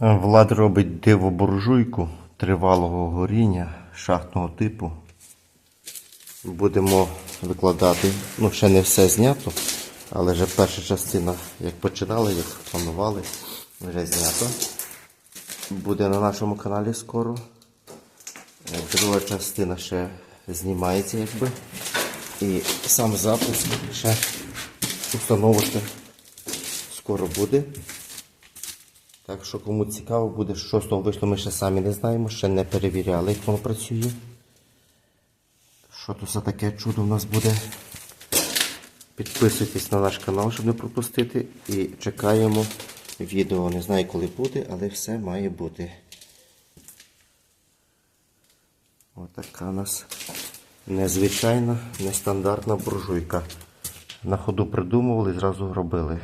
Влад робить диво-буржуйку тривалого горіння шахтного типу. Будемо викладати. Ну, ще не все знято, але вже перша частина, як починали, як планували, вже знято. Буде на нашому каналі скоро. Е, Друга частина ще знімається, якби. І сам запуск ще установити скоро буде. Так що кому цікаво буде, що з того вийшло, ми ще самі не знаємо, ще не перевіряли, як воно працює. Що то за таке чудо в нас буде. Підписуйтесь на наш канал, щоб не пропустити. І чекаємо відео. Не знаю, коли буде, але все має бути. Отака у нас незвичайна, нестандартна буржуйка. На ходу придумували і зразу робили.